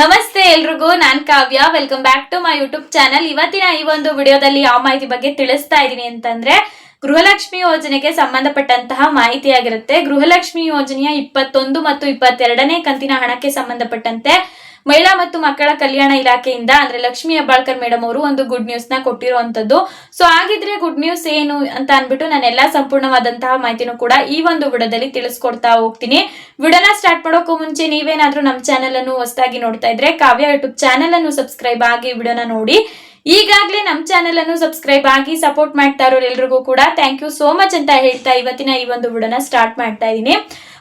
ನಮಸ್ತೆ ಎಲ್ರಿಗೂ, ನಾನ್ Kavya. Welcome back to my YouTube channel ಇವತ್ತಿನ ಈ ಒಂದು ವಿಡಿಯೋದಲ್ಲಿ ಯಾವ ಮಾಹಿತಿ ಬಗ್ಗೆ ತಿಳಿಸ್ತಾ ಇದ್ದೀನಿ ಅಂತಂದ್ರೆ, ಗೃಹಲಕ್ಷ್ಮಿ ಯೋಜನೆಗೆ ಸಂಬಂಧಪಟ್ಟಂತಹ ಮಾಹಿತಿ ಆಗಿರುತ್ತೆ. ಗೃಹಲಕ್ಷ್ಮಿ ಯೋಜನೆಯ ಇಪ್ಪತ್ತೊಂದು ಮತ್ತು ಇಪ್ಪತ್ತೆರಡನೇ ಕಂತಿನ ಹಣಕ್ಕೆ ಸಂಬಂಧಪಟ್ಟಂತೆ ಮಹಿಳಾ ಮತ್ತು ಮಕ್ಕಳ ಕಲ್ಯಾಣ ಇಲಾಖೆಯಿಂದ, ಅಂದ್ರೆ ಲಕ್ಷ್ಮಿ ಹೆಬ್ಬಾಳ್ಕರ್ ಮೇಡಮ್ ಅವರು ಒಂದು ಗುಡ್ ನ್ಯೂಸ್ನ ಕೊಟ್ಟಿರುವಂತದ್ದು ಸೊ ಹಾಗಿದ್ರೆ ಗುಡ್ ನ್ಯೂಸ್ ಏನು ಅಂತ ಅನ್ಬಿಟ್ಟು ನಾನು ಎಲ್ಲಾ ಸಂಪೂರ್ಣವಾದಂತಹ ಮಾಹಿತಿನೂ ಕೂಡ ಈ ಒಂದು ವಿಡದಲ್ಲಿ ತಿಳಿಸ್ಕೊಡ್ತಾ ಹೋಗ್ತೀನಿ. ವಿಡನ ಸ್ಟಾರ್ಟ್ ಮಾಡೋಕ್ಕೂ ಮುಂಚೆ ನೀವೇನಾದ್ರೂ ನಮ್ಮ ಚಾನೆಲ್ ಅನ್ನು ಹೊಸದಾಗಿ ನೋಡ್ತಾ ಇದ್ರೆ ಕಾವ್ಯ ಯೂಟ್ಯೂಬ್ ಚಾನೆಲ್ ಅನ್ನು ಸಬ್ಸ್ಕ್ರೈಬ್ ಆಗಿ ವಿಡನ ನೋಡಿ. ಈಗಾಗಲೇ ನಮ್ಮ ಚಾನೆಲ್ ಅನ್ನು ಸಬ್ಸ್ಕ್ರೈಬ್ ಆಗಿ ಸಪೋರ್ಟ್ ಮಾಡ್ತಾ ಇರೋರು ಎಲ್ರಿಗೂ ಕೂಡ ಥ್ಯಾಂಕ್ ಯು ಸೋ ಮಚ್ ಅಂತ ಹೇಳ್ತಾ ಇವತ್ತಿನ ಈ ಒಂದು ವಿಡನ ಸ್ಟಾರ್ಟ್ ಮಾಡ್ತಾ ಇದ್ದೀನಿ.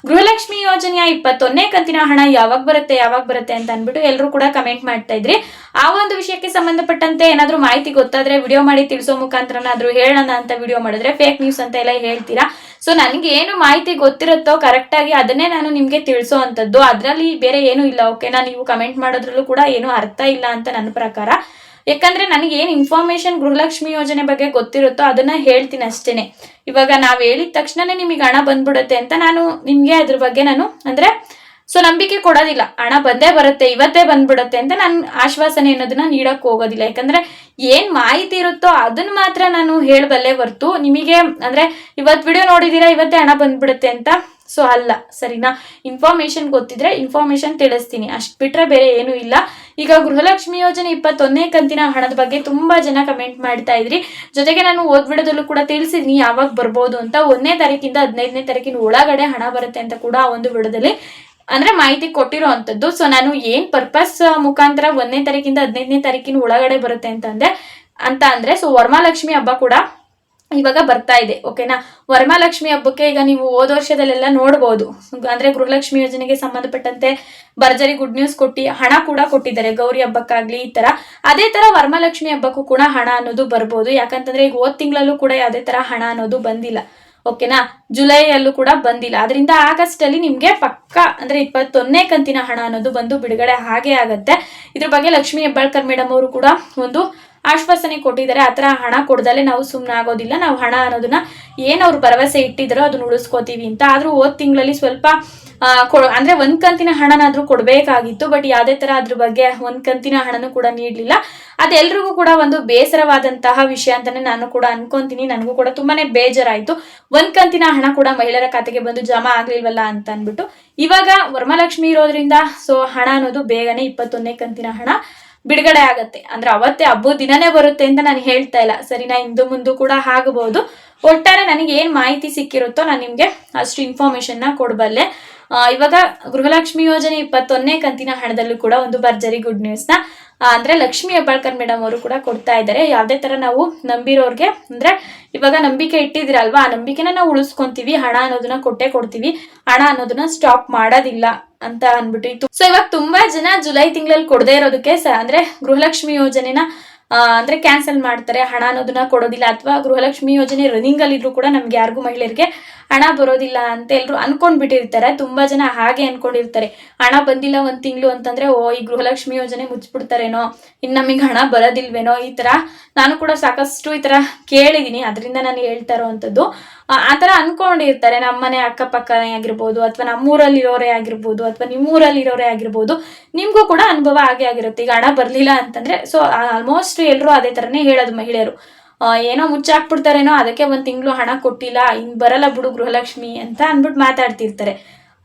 ಗೃಹಲಕ್ಷ್ಮಿ ಯೋಜನೆಯ ಇಪ್ಪತ್ತೊಂದನೇ ಕಂತಿನ ಹಣ ಯಾವಾಗ ಬರುತ್ತೆ ಯಾವಾಗ ಬರುತ್ತೆ ಅಂತ ಅನ್ಬಿಟ್ಟು ಎಲ್ಲರೂ ಕೂಡ ಕಮೆಂಟ್ ಮಾಡ್ತಾ ಇದ್ರಿ. ಆ ಒಂದು ವಿಷಯಕ್ಕೆ ಸಂಬಂಧಪಟ್ಟಂತೆ ಏನಾದರೂ ಮಾಹಿತಿ ಗೊತ್ತಾದ್ರೆ ವಿಡಿಯೋ ಮಾಡಿ ತಿಳಿಸೋ ಮುಖಾಂತರನಾದ್ರೂ ಹೇಳೋಣ ಅಂತ ವಿಡಿಯೋ ಮಾಡಿದ್ರೆ ಫೇಕ್ ನ್ಯೂಸ್ ಅಂತ ಎಲ್ಲ ಹೇಳ್ತೀರಾ? ಸೊ ನನಗೆ ಏನು ಮಾಹಿತಿ ಗೊತ್ತಿರುತ್ತೋ ಕರೆಕ್ಟಾಗಿ ಅದನ್ನೇ ನಾನು ನಿಮ್ಗೆ ತಿಳಿಸೋ ಅಂತದ್ದು ಅದರಲ್ಲಿ ಬೇರೆ ಏನು ಇಲ್ಲ ಓಕೆನಾ ನೀವು ಕಮೆಂಟ್ ಮಾಡೋದ್ರಲ್ಲೂ ಕೂಡ ಏನು ಅರ್ಥ ಇಲ್ಲ ಅಂತ ನನ್ನ ಪ್ರಕಾರ. ಯಾಕಂದ್ರೆ ನನಗೆ ಏನು ಇನ್ಫಾರ್ಮೇಶನ್ ಗೃಹಲಕ್ಷ್ಮಿ ಯೋಜನೆ ಬಗ್ಗೆ ಗೊತ್ತಿರುತ್ತೋ ಅದನ್ನ ಹೇಳ್ತೀನಿ ಅಷ್ಟೇನೆ. ಇವಾಗ ನಾವು ಹೇಳಿದ ತಕ್ಷಣನೇ ನಿಮಗೆ ಹಣ ಬಂದ್ಬಿಡುತ್ತೆ ಅಂತ ನಾನು ನಿಮಗೆ ಅದ್ರ ಬಗ್ಗೆ ನಾನು ಅಂದ್ರೆ ಸೊ ನಂಬಿಕೆ ಕೊಡೋದಿಲ್ಲ. ಹಣ ಬಂದೇ ಬರುತ್ತೆ, ಇವತ್ತೇ ಬಂದ್ಬಿಡುತ್ತೆ ಅಂತ ನಾನು ಆಶ್ವಾಸನೆ ಅನ್ನೋದನ್ನ ನೀಡಕ್ ಹೋಗೋದಿಲ್ಲ. ಯಾಕಂದ್ರೆ ಏನ್ ಮಾಹಿತಿ ಇರುತ್ತೋ ಅದನ್ನ ಮಾತ್ರ ನಾನು ಹೇಳಬಲ್ಲೆ ಹೊರ್ತು ನಿಮಗೆ ಅಂದ್ರೆ ಇವತ್ ವಿಡಿಯೋ ನೋಡಿದೀರಾ, ಇವತ್ತೇ ಹಣ ಬಂದ್ಬಿಡುತ್ತೆ ಅಂತ ಸೊ ಅಲ್ಲ, ಸರಿನಾ? ಇನ್ಫಾರ್ಮೇಶನ್ ಗೊತ್ತಿದ್ರೆ ಇನ್ಫಾರ್ಮೇಶನ್ ತಿಳಿಸ್ತೀನಿ. ಅಷ್ಟು ಬಿಟ್ರೆ ಬೇರೆ ಏನೂ ಇಲ್ಲ. ಈಗ ಗೃಹಲಕ್ಷ್ಮಿ ಯೋಜನೆ ಇಪ್ಪತ್ತೊಂದನೇ ಕಂತಿನ ಹಣದ ಬಗ್ಗೆ ತುಂಬಾ ಜನ ಕಮೆಂಟ್ ಮಾಡ್ತಾ ಇದ್ರಿ. ಜೊತೆಗೆ ನಾನು ಓದ್ಬಿಡೋದಲ್ಲೂ ಕೂಡ ತಿಳಿಸಿದ್ನಿ, ಯಾವಾಗ ಬರ್ಬೋದು ಅಂತ. ಒಂದನೇ ತಾರೀಕಿಂದ ಹದಿನೈದನೇ ತಾರೀಕಿನ ಒಳಗಡೆ ಹಣ ಬರುತ್ತೆ ಅಂತ ಕೂಡ ಆ ಒಂದು ವಿಡದಲ್ಲಿ, ಅಂದ್ರೆ ಮಾಹಿತಿ ಕೊಟ್ಟಿರೋ ಅಂಥದ್ದು. ಸೊ ನಾನು ಏನ್ ಪರ್ಪಸ್ ಮುಖಾಂತರ ಒಂದನೇ ತಾರೀಕಿಂದ ಹದಿನೈದನೇ ತಾರೀಕಿನ ಒಳಗಡೆ ಬರುತ್ತೆ ಅಂತಂದೆ ಅಂತ ಅಂದ್ರೆ ಸೊ ವರ್ಮಾಲಕ್ಷ್ಮಿ ಹಬ್ಬ ಕೂಡ ಇವಾಗ ಬರ್ತಾ ಇದೆ ಓಕೆನಾ ವರಮಹಾಲಕ್ಷ್ಮಿ ಹಬ್ಬಕ್ಕೆ ಈಗ ನೀವು ಹೋದ ವರ್ಷದಲ್ಲೆಲ್ಲ ನೋಡ್ಬೋದು. ಅಂದ್ರೆ ಗೃಹಲಕ್ಷ್ಮಿ ಯೋಜನೆಗೆ ಸಂಬಂಧಪಟ್ಟಂತೆ ಭರ್ಜರಿ ಗುಡ್ ನ್ಯೂಸ್ ಕೊಟ್ಟಿ, ಹಣ ಕೂಡ ಕೊಟ್ಟಿದ್ದಾರೆ, ಗೌರಿ ಹಬ್ಬಕ್ಕಾಗ್ಲಿ ಈ ತರ. ಅದೇ ತರ ವರಮಹಾಲಕ್ಷ್ಮಿ ಹಬ್ಬಕ್ಕೂ ಕೂಡ ಹಣ ಅನ್ನೋದು ಬರ್ಬೋದು. ಯಾಕಂತಂದ್ರೆ ಈಗ ಹೋದ್ ತಿಂಗಳಲ್ಲೂ ಕೂಡ ಯಾವುದೇ ತರ ಹಣ ಅನ್ನೋದು ಬಂದಿಲ್ಲ ಓಕೆನಾ ಜುಲೈಯಲ್ಲೂ ಕೂಡ ಬಂದಿಲ್ಲ. ಅದರಿಂದ ಆಗಸ್ಟ್ ಅಲ್ಲಿ ನಿಮ್ಗೆ ಪಕ್ಕ, ಅಂದ್ರೆ ಇಪ್ಪತ್ತೊಂದನೇ ಕಂತಿನ ಹಣ ಅನ್ನೋದು ಬಂದು ಬಿಡುಗಡೆ ಹಾಗೆ ಆಗತ್ತೆ. ಇದ್ರ ಬಗ್ಗೆ ಲಕ್ಷ್ಮೀ ಹೆಬ್ಬಾಳ್ಕರ್ ಮೇಡಮ್ ಅವರು ಕೂಡ ಒಂದು ಆಶ್ವಾಸನೆ ಕೊಟ್ಟಿದ್ದಾರೆ. ಆ ಥರ ಹಣ ಕೊಡ್ದಲೆ ನಾವು ಸುಮ್ಮನೆ ಆಗೋದಿಲ್ಲ. ನಾವು ಹಣ ಅನ್ನೋದನ್ನ ಏನ್ ಅವ್ರು ಭರವಸೆ ಇಟ್ಟಿದ್ರೋ ಅದನ್ನ ಉಳಿಸ್ಕೋತೀವಿ ಅಂತ. ಆದ್ರೂ ಹೋದ್ ತಿಂಗಳಲ್ಲಿ ಸ್ವಲ್ಪ ಅಂದ್ರೆ ಒಂದ್ ಕಂತಿನ ಹಣನಾದ್ರೂ ಕೊಡ್ಬೇಕಾಗಿತ್ತು. ಬಟ್ ಯಾವುದೇ ತರ ಅದ್ರ ಬಗ್ಗೆ ಒಂದ್ ಕಂತಿನ ಹಣನೂ ಕೂಡ ನೀಡ್ಲಿಲ್ಲ. ಅದೆಲ್ರಿಗೂ ಕೂಡ ಒಂದು ಬೇಸರವಾದಂತಹ ವಿಷಯ ಅಂತಾನೆ ನಾನು ಕೂಡ ಅನ್ಕೊಂತೀನಿ. ನನಗೂ ಕೂಡ ತುಂಬಾನೇ ಬೇಜಾರಾಯ್ತು. ಒಂದ್ ಕಂತಿನ ಹಣ ಕೂಡ ಮಹಿಳೆಯರ ಖಾತೆಗೆ ಬಂದು ಜಮಾ ಆಗ್ಲಿಲ್ವಲ್ಲ ಅಂತ ಅನ್ಬಿಟ್ಟು ಇವಾಗ ವರಮಹಾಲಕ್ಷ್ಮಿ ಇರೋದ್ರಿಂದ, ಸೊ ಹಣ ಅನ್ನೋದು ಬೇಗನೆ ಇಪ್ಪತ್ತೊಂದನೇ ಕಂತಿನ ಹಣ. ಬಿಡುಗಡೆ ಆಗತ್ತೆ. ಅಂದ್ರೆ ಅವತ್ತೇ ಹಬ್ಬ ದಿನನೇ ಬರುತ್ತೆ ಅಂತ ನಾನು ಹೇಳ್ತಾ ಇಲ್ಲ. ಸರಿನಾ ಇಂದು ಮುಂದೆ ಕೂಡ ಆಗಬಹುದು ಒಟ್ಟಾರೆ ನನಗೆ ಏನ್ ಮಾಹಿತಿ ಸಿಕ್ಕಿರುತ್ತೋ ನಾನು ನಿಮ್ಗೆ ಅಷ್ಟು ಇನ್ಫಾರ್ಮೇಶನ್ನ ಕೊಡಬಲ್ಲೆ. ಇವಾಗ ಗೃಹಲಕ್ಷ್ಮಿ ಯೋಜನೆ ಇಪ್ಪತ್ತೊಂದನೇ ಕಂತಿನ ಹಣದಲ್ಲೂ ಕೂಡ ಒಂದು ಭರ್ಜರಿ ಗುಡ್ ನ್ಯೂಸ್ನ ಆ, ಅಂದ್ರೆ ಲಕ್ಷ್ಮಿ ಹೆಬ್ಬಾಳ್ಕರ್ ಮೇಡಮ್ ಅವರು ಕೂಡ ಕೊಡ್ತಾ ಇದ್ದಾರೆ ಯಾವ್ದೇ ತರ ನಾವು ನಂಬಿರೋರ್ಗೆ, ಅಂದ್ರೆ ಇವಾಗ ನಂಬಿಕೆ ಇಟ್ಟಿದಿರಲ್ವಾ ಆ ನಂಬಿಕೆನ ನಾವು ಉಳಿಸ್ಕೊಂತೀವಿ, ಹಣ ಅನ್ನೋದನ್ನ ಕೊಟ್ಟೆ ಕೊಡ್ತೀವಿ, ಹಣ ಅನ್ನೋದನ್ನ ಸ್ಟಾಪ್ ಮಾಡೋದಿಲ್ಲ ಅಂತ ಅನ್ಬಿಟ್ಟಿತ್ತು ಸೊ ಇವಾಗ ತುಂಬಾ ಜನ ಜುಲೈ ತಿಂಗಳಲ್ಲಿ ಕೊಡದೇ ಇರೋದಕ್ಕೆ ಸ- ಅಂದ್ರೆ ಗೃಹಲಕ್ಷ್ಮಿ ಯೋಜನೆನ ಅಂದ್ರೆ ಕ್ಯಾನ್ಸಲ್ ಮಾಡ್ತಾರೆ, ಹಣ ಅನ್ನೋದನ್ನ ಕೊಡೋದಿಲ್ಲ ಅಥವಾ ಗೃಹಲಕ್ಷ್ಮಿ ಯೋಜನೆ ರನ್ನಿಂಗ್ ಅಲ್ಲಿ ಇದ್ರು ಕೂಡ ನಮ್ಗೆ ಯಾರಿಗೂ ಮಹಿಳೆಯರಿಗೆ ಹಣ ಬರೋದಿಲ್ಲ ಅಂತ ಎಲ್ರು ಅನ್ಕೊಂಡ್ ಬಿಟ್ಟಿರ್ತಾರೆ ತುಂಬಾ ಜನ ಹಾಗೆ ಅನ್ಕೊಂಡಿರ್ತಾರೆ. ಹಣ ಬಂದಿಲ್ಲ ಒಂದ್ ತಿಂಗಳು ಅಂತಂದ್ರೆ, ಓ, ಈ ಗೃಹಲಕ್ಷ್ಮಿ ಯೋಜನೆ ಮುಚ್ಚಿಬಿಡ್ತಾರೇನೋ, ಇನ್ ನಮಗೆ ಹಣ ಬರೋದಿಲ್ವೇನೋ, ಈ ತರ ನಾನು ಕೂಡ ಸಾಕಷ್ಟು ಈ ತರ ಕೇಳಿದೀನಿ. ಅದರಿಂದ ನಾನು ಹೇಳ್ತಾ ಇರೋವಂಥದ್ದು. ಆ ಆ ತರ ಅನ್ಕೊಂಡಿರ್ತಾರೆ. ನಮ್ಮನೆ ಅಕ್ಕಪಕ್ಕನೇ ಆಗಿರ್ಬೋದು ಅಥವಾ ನಮ್ಮೂರಲ್ಲಿ ಇರೋರೇ ಆಗಿರ್ಬೋದು ಅಥವಾ ನಿಮ್ಮೂರಲ್ಲಿ ಇರೋರೇ ಆಗಿರ್ಬೋದು. ನಿಮ್ಗೂ ಕೂಡ ಅನುಭವ ಆಗೇ ಆಗಿರುತ್ತೆ. ಈಗ ಹಣ ಬರ್ಲಿಲ್ಲ ಅಂತಂದ್ರೆ ಸೊ ಆಲ್ಮೋಸ್ಟ್ ಎಲ್ಲರೂ ಅದೇ ತರನೇ ಹೇಳೋದು ಮಹಿಳೆಯರು. ಏನೋ ಮುಚ್ಚಾಕ್ಬಿಡ್ತಾರೇನೋ, ಅದಕ್ಕೆ ಒಂದ್ ತಿಂಗಳು ಹಣ ಕೊಟ್ಟಿಲ್ಲ, ಇನ್ ಬರಲ್ಲ ಬಿಡು ಗೃಹಲಕ್ಷ್ಮಿ ಅಂತ ಅನ್ಬಿಟ್ಟು ಮಾತಾಡ್ತಿರ್ತಾರೆ.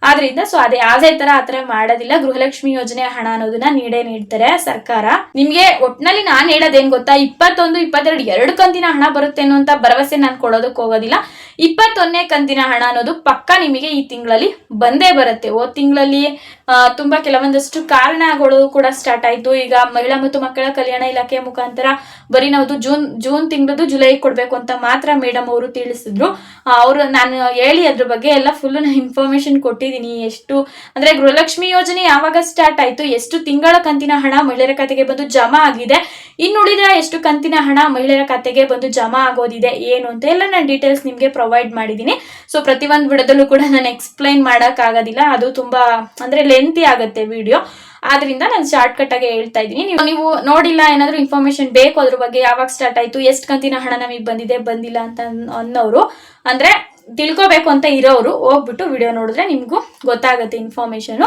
ಆದ್ರಿಂದ ಸೊ ಅದೇ ಯಾವ್ದೇ ತರ ಆತರ ಮಾಡೋದಿಲ್ಲ. ಗೃಹಲಕ್ಷ್ಮಿ ಯೋಜನೆ ಹಣ ಅನ್ನೋದನ್ನ ನೀಡೇ ನೀಡ್ತಾರೆ ಸರ್ಕಾರ. ನಿಮ್ಗೆ ಒಟ್ನಲ್ಲಿ ನಾನ್ ಹೇಳೋದೇನ್ ಗೊತ್ತಾ? ಇಪ್ಪತ್ತೊಂದು, ಇಪ್ಪತ್ತೆರಡು, ಎರಡು ಕಂತಿನ ಹಣ ಬರುತ್ತೆ ಅನ್ನುವಂತ ಭರವಸೆ ನಾನು ಕೊಡೋದಕ್ಕೆ ಹೋಗೋದಿಲ್ಲ. ಇಪ್ಪತ್ತೊಂದನೇ ಕಂತಿನ ಹಣ ಅನ್ನೋದು ಪಕ್ಕ ನಿಮಗೆ ಈ ತಿಂಗಳಲ್ಲಿ ಬಂದೇ ಬರುತ್ತೆ. ಓ ತಿಂಗಳಲ್ಲಿ ತುಂಬಾ ಕೆಲವೊಂದಷ್ಟು ಕಾರಣಗಳು ಕೂಡ ಸ್ಟಾರ್ಟ್ ಆಯ್ತು. ಈಗ ಮಹಿಳಾ ಮತ್ತು ಮಕ್ಕಳ ಕಲ್ಯಾಣ ಇಲಾಖೆ ಮುಖಾಂತರ ಬರೀ ನಾವು ಜೂನ್ ಜೂನ್ ತಿಂಗಳದು ಜುಲೈ ಕೊಡ್ಬೇಕು ಅಂತ ಮಾತ್ರ ಮೇಡಮ್ ಅವರು ತಿಳಿಸಿದ್ರು. ಅವರು, ನಾನು ಹೇಳಿ ಅದ್ರ ಬಗ್ಗೆ ಎಲ್ಲ ಫುಲ್ ಇನ್ಫಾರ್ಮೇಶನ್ ಕೊಟ್ಟಿದ್ದೀನಿ. ಎಷ್ಟು, ಅಂದ್ರೆ ಗೃಹಲಕ್ಷ್ಮಿ ಯೋಜನೆ ಯಾವಾಗ ಸ್ಟಾರ್ಟ್ ಆಯ್ತು, ಎಷ್ಟು ತಿಂಗಳ ಕಂತಿನ ಹಣ ಮಹಿಳೆಯರ ಖಾತೆಗೆ ಬಂದು ಜಮಾ ಆಗಿದೆ ಇನ್ನುಳಿದ ಎಷ್ಟು ಕಂತಿನ ಹಣ ಮಹಿಳೆಯರ ಖಾತೆಗೆ ಬಂದು ಜಮಾ ಆಗೋದಿದೆ, ಏನು ಅಂತ ಎಲ್ಲ ನಾನು ಡೀಟೇಲ್ಸ್ ನಿಮಗೆ ಪ್ರೊವೈಡ್ ಮಾಡಿದ್ದೀನಿ ಸೊ ಪ್ರತಿಯೊಂದು ವಿಡದಲ್ಲೂ ಕೂಡ ನಾನು ಎಕ್ಸ್ಪ್ಲೈನ್ ಮಾಡೋಕ್ಕಾಗೋದಿಲ್ಲ. ಅದು ತುಂಬ, ಅಂದರೆ ಲೆಂತಿ ಆಗುತ್ತೆ ವಿಡಿಯೋ ಆದ್ರಿಂದ ನಾನು ಶಾರ್ಟ್ ಕಟ್ ಆಗಿ ಹೇಳ್ತಾ ಇದ್ದೀನಿ. ನೀವು ನೀವು ನೋಡಿಲ್ಲ ಏನಾದರೂ ಇನ್ಫಾರ್ಮೇಶನ್ ಬೇಕು ಅದ್ರ ಬಗ್ಗೆ ಯಾವಾಗ ಸ್ಟಾರ್ಟ್ ಆಯಿತು, ಎಷ್ಟು ಕಂತಿನ ಹಣ ನಮಗೆ ಬಂದಿದೆ, ಬಂದಿಲ್ಲ ಅಂತ ಅನ್- ಅನ್ನೋರು, ಅಂದ್ರೆ ತಿಳ್ಕೊಬೇಕು ಅಂತ ಇರೋರು ಹೋಗ್ಬಿಟ್ಟು ವಿಡಿಯೋ ನೋಡಿದ್ರೆ ನಿಮಗೂ ಗೊತ್ತಾಗುತ್ತೆ ಇನ್ಫಾರ್ಮೇಶನ್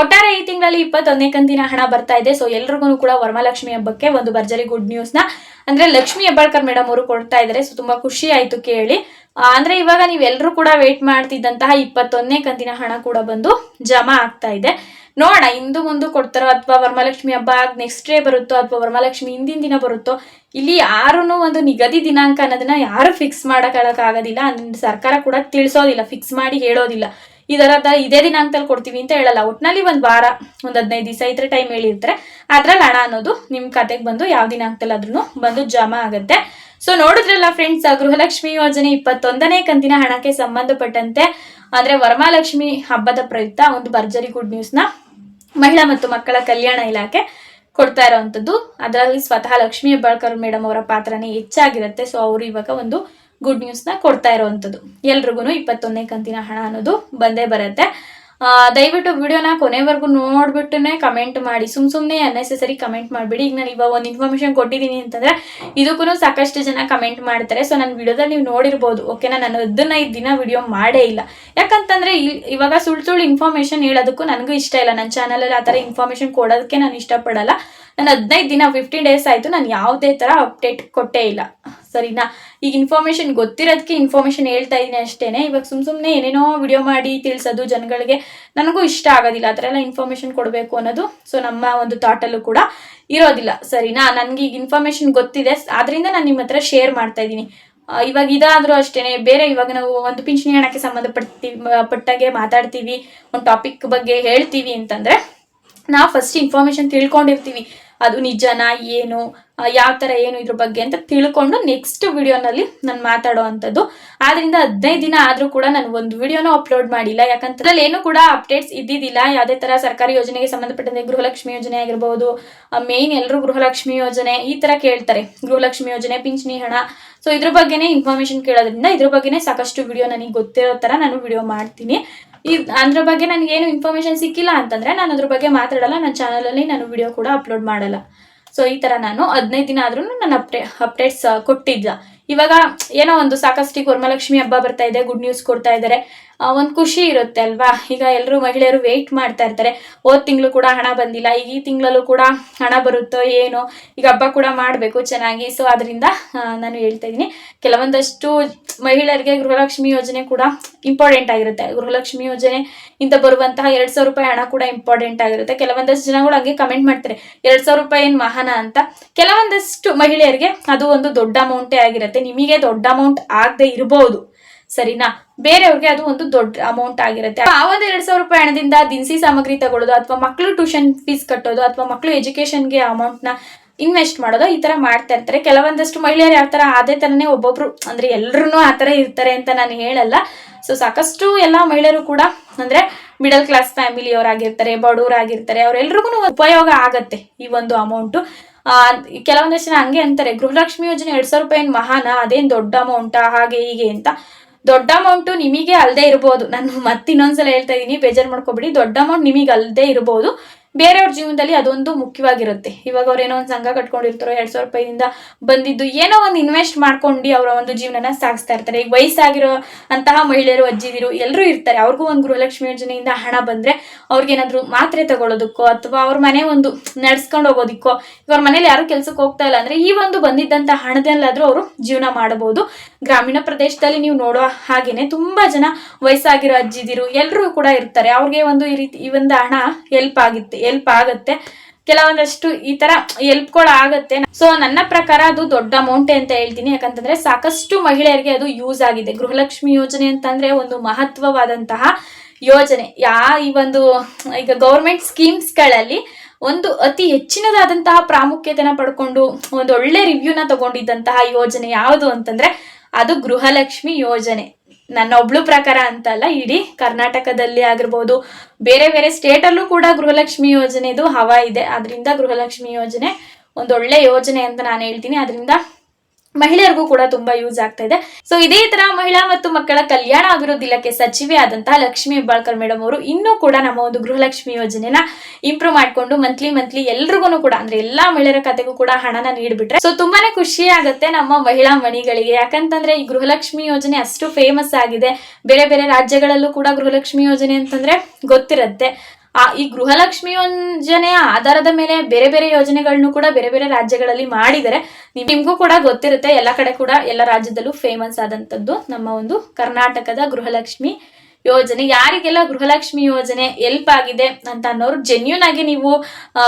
ಒಟ್ಟಾರೆ ಈ ತಿಂಗಳಲ್ಲಿ ಇಪ್ಪತ್ತೊಂದನೇ ಕಂತಿನ ಹಣ ಬರ್ತಾ ಇದೆ. ಸೊ ಎಲ್ರಿಗೂ ಕೂಡ ವರಮಹಾಲಕ್ಷ್ಮಿ ಹಬ್ಬಕ್ಕೆ ಒಂದು ಭರ್ಜರಿ ಗುಡ್ ನ್ಯೂಸ್ನ ಅಂದ್ರೆ ಲಕ್ಷ್ಮಿ ಹೆಬ್ಬಾಳ್ಕರ್ ಮೇಡಮ್ ಅವರು ಕೊಡ್ತಾ ಇದ್ದಾರೆ ಸೊ ತುಂಬಾ ಖುಷಿ ಆಯ್ತು ಕೇಳಿ. ಅಂದ್ರೆ ಇವಾಗ ನೀವೆಲ್ಲರೂ ಕೂಡ ವೇಟ್ ಮಾಡ್ತಿದ್ದಂತಹ ಇಪ್ಪತ್ತೊಂದನೇ ಕಂತಿನ ಹಣ ಕೂಡ ಬಂದು ಜಮಾ ಆಗ್ತಾ ಇದೆ. ನೋಡೋಣ, ಇಂದು ಮುಂದೆ ಕೊಡ್ತಾರೋ ಅಥವಾ ವರಮಹಾಲಕ್ಷ್ಮಿ ಹಬ್ಬ ನೆಕ್ಸ್ಟ್ ಡೇ ಬರುತ್ತೋ ಅಥವಾ ವರಮಹಾಲಕ್ಷ್ಮಿ ಹಿಂದಿನ ದಿನ ಬರುತ್ತೋ, ಇಲ್ಲಿ ಯಾರೂ ಒಂದು ನಿಗದಿ ದಿನಾಂಕ ಅನ್ನೋದನ್ನ ಯಾರು ಫಿಕ್ಸ್ ಆಗೋದಿಲ್ಲ ಅಂದ್ರೆ ಸರ್ಕಾರ ಕೂಡ ತಿಳಿಸೋದಿಲ್ಲ ಫಿಕ್ಸ್ ಮಾಡಿ ಹೇಳೋದಿಲ್ಲ. ಇದರದ ಇದೇ ದಿನಾಂಕದಲ್ಲಿ ಕೊಡ್ತೀವಿ ಅಂತ ಹೇಳಲ್ಲ, ಒಟ್ನಲ್ಲಿ ಒಂದು ವಾರ, ಒಂದು ಹದಿನೈದು ದಿವಸ ಇದ್ರೆ ಟೈಮ್ ಹೇಳಿರ್ತಾರೆ. ಅದ್ರಲ್ಲಿ ಹಣ ಅನ್ನೋದು ನಿಮ್ಮ ಖಾತೆಗೆ ಬಂದು ಯಾವ ದಿನಾಂಕದಲ್ಲಿ ಆದ್ರೂ ಬಂದು ಜಮಾ ಆಗುತ್ತೆ. ಸೊ ನೋಡಿದ್ರಲ್ಲ ಫ್ರೆಂಡ್ಸ್ ಗೃಹಲಕ್ಷ್ಮಿ ಯೋಜನೆ ಇಪ್ಪತ್ತೊಂದನೇ ಕಂತಿನ ಹಣಕ್ಕೆ ಸಂಬಂಧಪಟ್ಟಂತೆ, ಅಂದ್ರೆ ವರಮಹಾಲಕ್ಷ್ಮಿ ಹಬ್ಬದ ಪ್ರಯುಕ್ತ ಒಂದು ಭರ್ಜರಿ ಗುಡ್ ನ್ಯೂಸ್ನ ಮಹಿಳಾ ಮತ್ತು ಮಕ್ಕಳ ಕಲ್ಯಾಣ ಇಲಾಖೆ ಕೊಡ್ತಾ ಇರೋವಂಥದ್ದು ಅದರಲ್ಲಿ ಸ್ವತಃ ಲಕ್ಷ್ಮೀ ಹೆಬ್ಬಾಳ್ಕರ್ ಮೇಡಮ್ ಅವರ ಪಾತ್ರನೇ ಹೆಚ್ಚಾಗಿರುತ್ತೆ. ಸೊ ಅವರು ಇವಾಗ ಒಂದು ಗುಡ್ ನ್ಯೂಸ್ನ ಕೊಡ್ತಾ ಇರೋವಂಥದ್ದು ಎಲ್ರಿಗೂ ಇಪ್ಪತ್ತೊಂದನೇ ಕಂತಿನ ಹಣ ಅನ್ನೋದು ಬಂದೇ ಬರುತ್ತೆ. ದಯವಿಟ್ಟು ವಿಡಿಯೋನ ಕೊನೆವರೆಗೂ ನೋಡ್ಬಿಟ್ಟನೆ ಕಮೆಂಟ್ ಮಾಡಿ. ಸುಮ್ ಸುಮ್ಮನೆ ಅನ್ನೆಸೆಸರಿ ಕಮೆಂಟ್ ಮಾಡಿಬಿಡಿ. ಈಗ ನಾನು ಇವಾಗ ಒಂದು ಇನ್ಫಾರ್ಮೇಶನ್ ಕೊಟ್ಟಿದ್ದೀನಿ ಅಂತಂದ್ರೆ ಇದಕ್ಕೂ ಸಾಕಷ್ಟು ಜನ ಕಮೆಂಟ್ ಮಾಡ್ತಾರೆ. ಸೊ ನನ್ನ ವಿಡಿಯೋದಲ್ಲಿ ನೀವು ನೋಡಿರ್ಬೋದು. ಓಕೆನಾ ನಾನು ಹದಿನೈದು ದಿನ ವಿಡಿಯೋ ಮಾಡೇ ಇಲ್ಲ. ಯಾಕಂತಂದ್ರೆ ಇವಾಗ ಸುಳ್ಳು ಸುಳ್ಳು ಇನ್ಫಾರ್ಮೇಶನ್ ಹೇಳೋದಕ್ಕೂ ನನಗೂ ಇಷ್ಟ ಇಲ್ಲ. ನನ್ನ ಚಾನಲಲ್ಲಿ ಆ ಥರ ಇನ್ಫಾರ್ಮೇಶನ್ ಕೊಡೋದಕ್ಕೆ ನಾನು ಇಷ್ಟಪಡಲ್ಲ. ನಾನು ಹದಿನೈದು ದಿನ ಫಿಫ್ಟೀನ್ ಡೇಸ್ ಆಯಿತು. ನಾನು ಯಾವುದೇ ಥರ ಅಪ್ಡೇಟ್ ಕೊಟ್ಟೇ ಇಲ್ಲ. ಸರಿನಾ? ಈಗ ಇನ್ಫಾರ್ಮೇಶನ್ ಗೊತ್ತಿರೋದಕ್ಕೆ ಇನ್ಫಾರ್ಮೇಶನ್ ಹೇಳ್ತಾ ಇದ್ದೀನಿ ಅಷ್ಟೇನೆ. ಇವಾಗ ಸುಮ್ ಸುಮ್ಮನೆ ಏನೇನೋ ವಿಡಿಯೋ ಮಾಡಿ ತಿಳಿಸೋದು ಜನಗಳಿಗೆ ನನಗೂ ಇಷ್ಟ ಆಗೋದಿಲ್ಲ. ಆ ಥರ ಎಲ್ಲ ಇನ್ಫಾರ್ಮೇಶನ್ ಕೊಡಬೇಕು ಅನ್ನೋದು. ಸೊ ನಮ್ಮ ಒಂದು ಥಾಟಲ್ಲೂ ಕೂಡ ಇರೋದಿಲ್ಲ. ಸರಿನಾ? ನನಗೆ ಈಗ ಇನ್ಫಾರ್ಮೇಶನ್ ಗೊತ್ತಿದೆ. ಆದ್ದರಿಂದ ನಾನು ನಿಮ್ಮ ಹತ್ರ ಶೇರ್ ಮಾಡ್ತಾ ಇದ್ದೀನಿ ಇವಾಗ ಇದಾದರೂ ಅಷ್ಟೇ ಬೇರೆ ಇವಾಗ ನಾವು ಒಂದು ಪಿಂಚಣಿ ಹಣಕ್ಕೆ ಸಂಬಂಧಪಡ್ತೀವಿ ಪಟ್ಟಾಗೆ ಮಾತಾಡ್ತೀವಿ, ಒಂದು ಟಾಪಿಕ್ ಬಗ್ಗೆ ಹೇಳ್ತೀವಿ ಅಂತಂದರೆ, ನಾವು ಫಸ್ಟ್ ಇನ್ಫಾರ್ಮೇಶನ್ ತಿಳ್ಕೊಂಡಿರ್ತೀವಿ. ಅದು ನಿಜನಾ, ಏನು ಯಾವ ಥರ ಏನು ಇದ್ರ ಬಗ್ಗೆ ಅಂತ ತಿಳ್ಕೊಂಡು ನೆಕ್ಸ್ಟ್ ವಿಡಿಯೋನಲ್ಲಿ ನಾನು ಮಾತಾಡೋ ಅಂಥದ್ದು. ಆದ್ರಿಂದ ಹದಿನೈದು ದಿನ ಆದರೂ ಕೂಡ ನಾನು ಒಂದು ವಿಡಿಯೋನೂ ಅಪ್ಲೋಡ್ ಮಾಡಿಲ್ಲ. ಯಾಕಂತ ಏನು ಕೂಡ ಅಪ್ಡೇಟ್ಸ್ ಇದ್ದಿದ್ದಿಲ್ಲ. ಯಾವುದೇ ಥರ ಸರ್ಕಾರಿ ಯೋಜನೆಗೆ ಸಂಬಂಧಪಟ್ಟಂತೆ ಗೃಹಲಕ್ಷ್ಮಿ ಯೋಜನೆ ಆಗಿರ್ಬೋದು ಮೇನ್ ಎಲ್ಲರೂ ಗೃಹಲಕ್ಷ್ಮಿ ಯೋಜನೆ ಈ ಥರ ಕೇಳ್ತಾರೆ. ಗೃಹಲಕ್ಷ್ಮಿ ಯೋಜನೆ, ಪಿಂಚಣಿ ಹಣ. ಸೊ ಇದ್ರ ಬಗ್ಗೆನೇ ಇನ್ಫಾರ್ಮೇಶನ್ ಕೇಳೋದ್ರಿಂದ ಇದ್ರ ಬಗ್ಗೆನೇ ಸಾಕಷ್ಟು ವಿಡಿಯೋ ನನಗೆ ಗೊತ್ತಿರೋ ಥರ ನಾನು ವಿಡಿಯೋ ಮಾಡ್ತೀನಿ. ಈ ಅದ್ರ ಬಗ್ಗೆ ನನಗೆ ಏನು ಇನ್ಫಾರ್ಮೇಶನ್ ಸಿಕ್ಕಿಲ್ಲ ಅಂತಂದ್ರೆ ನಾನು ಅದ್ರ ಬಗ್ಗೆ ಮಾತಾಡಲ್ಲ ನನ್ನ ಚಾನಲಲ್ಲಿ ನಾನು ವಿಡಿಯೋ ಕೂಡ ಅಪ್ಲೋಡ್ ಮಾಡಲ್ಲ. ಸೊ ಈ ತರ ನಾನು ಹದಿನೈದು ದಿನ ಆದ್ರೂ ನಾನು ಅಪ್ಡೇ ಅಪ್ಡೇಟ್ಸ್ ಕೊಟ್ಟಿದ್ದ. ಇವಾಗ ಏನೋ ಒಂದು ಸಾಕಷ್ಟು ವರಮಹಾಲಕ್ಷ್ಮಿ ಹಬ್ಬ ಬರ್ತಾ ಇದೆ ಗುಡ್ ನ್ಯೂಸ್ ಕೊಡ್ತಾ ಇದ್ದಾರೆ ಒಂದು ಖುಷಿ ಇರುತ್ತೆ ಅಲ್ವಾ? ಈಗ ಎಲ್ಲರೂ ಮಹಿಳೆಯರು ವೆಯ್ಟ್ ಮಾಡ್ತಾ ಇರ್ತಾರೆ. ಹೋದ ತಿಂಗಳು ಕೂಡ ಹಣ ಬಂದಿಲ್ಲ. ಈಗ ಈ ತಿಂಗಳಲ್ಲೂ ಕೂಡ ಹಣ ಬರುತ್ತೋ ಏನೋ? ಈಗ ಹಬ್ಬ ಕೂಡ ಮಾಡಬೇಕು ಚೆನ್ನಾಗಿ. ಸೊ ಅದರಿಂದ ನಾನು ಹೇಳ್ತಾ ಇದ್ದೀನಿ. ಕೆಲವೊಂದಷ್ಟು ಮಹಿಳೆಯರಿಗೆ ಗೃಹಲಕ್ಷ್ಮಿ ಯೋಜನೆ ಕೂಡ ಇಂಪಾರ್ಟೆಂಟ್ ಆಗಿರುತ್ತೆ. ಗೃಹಲಕ್ಷ್ಮಿ ಯೋಜನೆ ಇಂತ ಬರುವಂತಹ ಎರಡು ಸಾವಿರ ರೂಪಾಯಿ ಹಣ ಕೂಡ ಇಂಪಾರ್ಟೆಂಟ್ ಆಗಿರುತ್ತೆ. ಕೆಲವೊಂದಷ್ಟು ಜನಗಳು ಹಂಗೆ ಕಮೆಂಟ್ ಮಾಡ್ತಾರೆ. ಎರಡ್ ಸಾವಿರ ರೂಪಾಯಿ ಏನು ಮಹಾನ ಅಂತ. ಕೆಲವೊಂದಷ್ಟು ಮಹಿಳೆಯರಿಗೆ ಅದು ಒಂದು ದೊಡ್ಡ ಅಮೌಂಟೇ ಆಗಿರುತ್ತೆ. ನಿಮಗೆ ದೊಡ್ಡ ಅಮೌಂಟ್ ಆಗದೆ ಇರಬಹುದು ಸರಿನಾ? ಬೇರೆಯವ್ರಿಗೆ ಅದು ಒಂದು ದೊಡ್ಡ ಅಮೌಂಟ್ ಆಗಿರುತ್ತೆ. ಆ ಒಂದು ಎರಡ್ ಸಾವಿರ ರೂಪಾಯಿ ಹಣದಿಂದ ದಿನಸಿ ಸಾಮಗ್ರಿ ತಗೊಳ್ಳೋದು ಅಥವಾ ಮಕ್ಕಳು ಟ್ಯೂಷನ್ ಫೀಸ್ ಕಟ್ಟೋದು ಅಥವಾ ಮಕ್ಕಳು ಎಜುಕೇಶನ್ಗೆ ಅಮೌಂಟ್ನ ಇನ್ವೆಸ್ಟ್ ಮಾಡೋದು ಈ ತರ ಮಾಡ್ತಾ ಇರ್ತಾರೆ. ಕೆಲವೊಂದಷ್ಟು ಮಹಿಳೆಯರು ಯಾವ ತರ ಅದೇ ತರನೇ ಒಬ್ಬೊಬ್ರು, ಅಂದ್ರೆ ಎಲ್ಲರೂ ಆ ತರ ಇರ್ತಾರೆ ಅಂತ ನಾನು ಹೇಳಲ್ಲ. ಸೊ ಸಾಕಷ್ಟು ಎಲ್ಲಾ ಮಹಿಳೆಯರು ಕೂಡ, ಅಂದ್ರೆ ಮಿಡಲ್ ಕ್ಲಾಸ್ ಫ್ಯಾಮಿಲಿಯವರಾಗಿರ್ತಾರೆ ಬಡವರಾಗಿರ್ತಾರೆ ಅವರೆಲ್ರಿಗೂ ಉಪಯೋಗ ಆಗತ್ತೆ ಈ ಒಂದು ಅಮೌಂಟು ಕೆಲವೊಂದಷ್ಟು ಜನ ಹಂಗೆ ಅಂತಾರೆ, ಗೃಹಲಕ್ಷ್ಮಿ ಯೋಜನೆ ಎರಡ್ ಸಾವಿರ ರೂಪಾಯಿ ಮಹಾನ, ಅದೇನ್ ದೊಡ್ಡ ಅಮೌಂಟಾ ಹಾಗೆ ಹೀಗೆ ಅಂತ. ದೊಡ್ಡ ಅಮೌಂಟು ನಿಮಗೆ ಅಲ್ಲದೆ ಇರ್ಬೋದು. ನಾನು ಮತ್ತೆ ಇನ್ನೊಂದ್ಸಲ ಹೇಳ್ತಾ ಇದ್ದೀನಿ ಬೇಜಾರು ಮಾಡ್ಕೋಬೇಡಿ. ದೊಡ್ಡ ಅಮೌಂಟ್ ನಿಮಗೆ ಅಲ್ಲದೆ ಇರ್ಬೋದು. ಬೇರೆಯವ್ರ ಜೀವನದಲ್ಲಿ ಅದೊಂದು ಮುಖ್ಯವಾಗಿರುತ್ತೆ. ಇವಾಗ ಅವ್ರು ಏನೋ ಒಂದು ಸಂಘ ಕಟ್ಕೊಂಡಿರ್ತಾರೋ, ಎರಡ್ ಸಾವಿರ ರೂಪಾಯಿಯಿಂದ ಬಂದಿದ್ದು ಏನೋ ಒಂದು ಇನ್ವೆಸ್ಟ್ ಮಾಡ್ಕೊಂಡು ಅವರ ಒಂದು ಜೀವನನ ಸಾಗಿಸ್ತಾ ಇರ್ತಾರೆ. ಈಗ ವಯಸ್ಸಾಗಿರೋ ಅಂತಹ ಮಹಿಳೆಯರು, ಅಜ್ಜಿದಿರು ಎಲ್ಲರೂ ಇರ್ತಾರೆ. ಅವ್ರಿಗೂ ಒಂದು ಗೃಹಲಕ್ಷ್ಮಿ ಯೋಜನೆಯಿಂದ ಹಣ ಬಂದ್ರೆ ಅವ್ರಿಗೇನಾದ್ರು ಮಾತ್ರೆ ತಗೊಳ್ಳೋದಕ್ಕೋ ಅಥವಾ ಅವ್ರ ಮನೆ ಒಂದು ನಡ್ಸ್ಕೊಂಡು ಹೋಗೋದಕ್ಕೋ, ಇವ್ರ ಮನೇಲಿ ಯಾರು ಕೆಲಸಕ್ಕೆ ಹೋಗ್ತಾ ಇಲ್ಲ ಅಂದರೆ ಈ ಒಂದು ಬಂದಿದ್ದಂಥ ಹಣದಲ್ಲಾದರೂ ಅವರು ಜೀವನ ಮಾಡಬಹುದು. ಗ್ರಾಮೀಣ ಪ್ರದೇಶದಲ್ಲಿ ನೀವು ನೋಡೋ ಹಾಗೇನೆ ತುಂಬಾ ಜನ ವಯಸ್ಸಾಗಿರೋ ಅಜ್ಜಿದಿರು ಎಲ್ಲರೂ ಕೂಡ ಇರ್ತಾರೆ. ಅವ್ರಿಗೆ ಒಂದು ಈ ರೀತಿ ಈ ಒಂದು ಹಣ ಹೆಲ್ಪ್ ಆಗುತ್ತೆ ಹೆಲ್ಪ್ ಆಗುತ್ತೆ. ಕೆಲವೊಂದಷ್ಟು ಈ ತರ ಹೆಲ್ಪ್ಗಳು ಆಗತ್ತೆ. ಸೊ ನನ್ನ ಪ್ರಕಾರ ಅದು ದೊಡ್ಡ ಅಮೌಂಟ್ ಅಂತ ಹೇಳ್ತೀನಿ. ಯಾಕಂತಂದ್ರೆ ಸಾಕಷ್ಟು ಮಹಿಳೆಯರಿಗೆ ಅದು ಯೂಸ್ ಆಗಿದೆ. ಗೃಹಲಕ್ಷ್ಮಿ ಯೋಜನೆ ಅಂತಂದ್ರೆ ಒಂದು ಮಹತ್ವವಾದಂತಹ ಯೋಜನೆ. ಯಾ ಈ ಒಂದು, ಈಗ ಗೌರ್ಮೆಂಟ್ ಸ್ಕೀಮ್ಸ್ಗಳಲ್ಲಿ ಒಂದು ಅತಿ ಹೆಚ್ಚಿನದಾದಂತಹ ಪ್ರಾಮುಖ್ಯತೆನ ಪಡ್ಕೊಂಡು ಒಂದು ಒಳ್ಳೆ ರಿವ್ಯೂನ ತಗೊಂಡಿದ್ದಂತಹ ಯೋಜನೆ ಯಾವುದು ಅಂತಂದ್ರೆ ಅದು ಗೃಹಲಕ್ಷ್ಮಿ ಯೋಜನೆ. ನನ್ನ ಒಬ್ಳು ಪ್ರಕಾರ ಅಂತಲ್ಲ ಇಡೀ ಕರ್ನಾಟಕದಲ್ಲಿ ಆಗಿರ್ಬೋದು. ಬೇರೆ ಬೇರೆ ಸ್ಟೇಟಲ್ಲೂ ಕೂಡ ಗೃಹಲಕ್ಷ್ಮಿ ಯೋಜನೆದು ಹವಾ ಇದೆ. ಅದರಿಂದ ಗೃಹಲಕ್ಷ್ಮಿ ಯೋಜನೆ ಒಂದು ಒಳ್ಳೆ ಯೋಜನೆ ಅಂತ ನಾನು ಹೇಳ್ತೀನಿ. ಅದರಿಂದ ಮಹಿಳೆಯರಿಗೂ ಕೂಡ ತುಂಬಾ ಯೂಸ್ ಆಗ್ತಾ ಇದೆ. ಸೊ ಇದೇ ತರ ಮಹಿಳಾ ಮತ್ತು ಮಕ್ಕಳ ಕಲ್ಯಾಣ ಅಭಿವೃದ್ಧಿ ಇಲಾಖೆ ಸಚಿವೆ ಆದಂತಹ ಲಕ್ಷ್ಮಿ ಹೆಬ್ಬಾಳ್ಕರ್ ಮೇಡಮ್ ಅವರು ಇನ್ನೂ ಕೂಡ ನಮ್ಮ ಒಂದು ಗೃಹಲಕ್ಷ್ಮಿ ಯೋಜನೆನ ಇಂಪ್ರೂವ್ ಮಾಡ್ಕೊಂಡು ಮಂತ್ಲಿ ಮಂತ್ಲಿ ಎಲ್ರಿಗೂ ಕೂಡ ಅಂದ್ರೆ ಎಲ್ಲಾ ಮಹಿಳೆಯರ ಖಾತೆಗೂ ಕೂಡ ಹಣನ ನೀಡ್ಬಿಟ್ರೆ ಸೊ ತುಂಬಾನೇ ಖುಷಿ ಆಗುತ್ತೆ ನಮ್ಮ ಮಹಿಳಾ ಮಣಿಗಳಿಗೆ. ಯಾಕಂತಂದ್ರೆ ಈ ಗೃಹಲಕ್ಷ್ಮಿ ಯೋಜನೆ ಅಷ್ಟು ಫೇಮಸ್ ಆಗಿದೆ. ಬೇರೆ ಬೇರೆ ರಾಜ್ಯಗಳಲ್ಲೂ ಕೂಡ ಗೃಹಲಕ್ಷ್ಮಿ ಯೋಜನೆ ಅಂತಂದ್ರೆ ಗೊತ್ತಿರುತ್ತೆ. ಆ, ಈ ಗೃಹಲಕ್ಷ್ಮಿ ಯೋಜನೆಯ ಆಧಾರದ ಮೇಲೆ ಬೇರೆ ಬೇರೆ ಯೋಜನೆಗಳನ್ನು ಕೂಡ ಬೇರೆ ಬೇರೆ ರಾಜ್ಯಗಳಲ್ಲಿ ಮಾಡಿದರೆ ನಿಮಗೂ ಕೂಡ ಗೊತ್ತಿರುತ್ತೆ. ಎಲ್ಲ ಕಡೆ ಕೂಡ ಎಲ್ಲ ರಾಜ್ಯದಲ್ಲೂ ಫೇಮಸ್ ಆದಂಥದ್ದು ನಮ್ಮ ಒಂದು ಕರ್ನಾಟಕದ ಗೃಹಲಕ್ಷ್ಮಿ ಯೋಜನೆ. ಯಾರಿಗೆಲ್ಲ ಗೃಹಲಕ್ಷ್ಮಿ ಯೋಜನೆ ಎಲ್ಪ್ ಆಗಿದೆ ಅಂತ ಅನ್ನೋರು ಜೆನ್ಯೂನ್ ಆಗಿ ನೀವು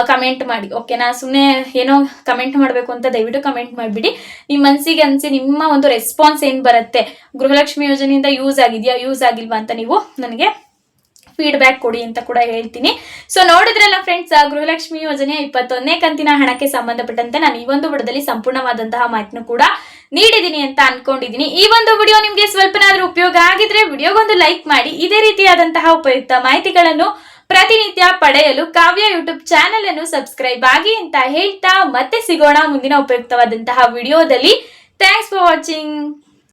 ಕಮೆಂಟ್ ಮಾಡಿ. ಓಕೆನಾ ಸುಮ್ಮನೆ ಏನೋ ಕಮೆಂಟ್ ಮಾಡಬೇಕು ಅಂತ ದಯವಿಟ್ಟು ಕಮೆಂಟ್ ಮಾಡಿಬಿಡಿ. ನಿಮ್ಮ ಮನಸ್ಸಿಗೆ ಅನಿಸಿ ನಿಮ್ಮ ಒಂದು ರೆಸ್ಪಾನ್ಸ್ ಏನು ಬರುತ್ತೆ? ಗೃಹಲಕ್ಷ್ಮಿ ಯೋಜನೆಯಿಂದ ಯೂಸ್ ಆಗಿದೆಯಾ? ಯೂಸ್ ಆಗಿಲ್ವಾ ಅಂತ ನೀವು ನನಗೆ ಫೀಡ್ಬ್ಯಾಕ್ ಕೊಡಿ ಅಂತ ಕೂಡ ಹೇಳ್ತೀನಿ. ಸೊ ನೋಡಿದ್ರಲ್ಲ ಫ್ರೆಂಡ್ಸ್ ಗೃಹಲಕ್ಷ್ಮಿ ಯೋಜನೆ ಇಪ್ಪತ್ತೊಂದನೇ ಕಂತಿನ ಹಣಕ್ಕೆ ಸಂಬಂಧಪಟ್ಟಂತೆ ನಾನು ಈ ಒಂದು ವಿಡಿಯೋದಲ್ಲಿ ಸಂಪೂರ್ಣವಾದಂತಹ ಮಾಹಿತಿನೂ ಕೂಡ ನೀಡಿದ್ದೀನಿ ಅಂತ ಅನ್ಕೊಂಡಿದ್ದೀನಿ. ಈ ಒಂದು ವಿಡಿಯೋ ನಿಮಗೆ ಸ್ವಲ್ಪನಾದ್ರೂ ಉಪಯೋಗ ಆಗಿದ್ರೆ ವಿಡಿಯೋಗೊಂದು ಲೈಕ್ ಮಾಡಿ. ಇದೇ ರೀತಿಯಾದಂತಹ ಉಪಯುಕ್ತ ಮಾಹಿತಿಗಳನ್ನು ಪ್ರತಿನಿತ್ಯ ಪಡೆಯಲು ಕಾವ್ಯ ಯೂಟ್ಯೂಬ್ ಚಾನೆಲ್ ಅನ್ನು ಸಬ್ಸ್ಕ್ರೈಬ್ ಆಗಿ ಅಂತ ಹೇಳ್ತಾ ಮತ್ತೆ ಸಿಗೋಣ ಮುಂದಿನ ಉಪಯುಕ್ತವಾದಂತಹ ವಿಡಿಯೋದಲ್ಲಿ. Thanks for watching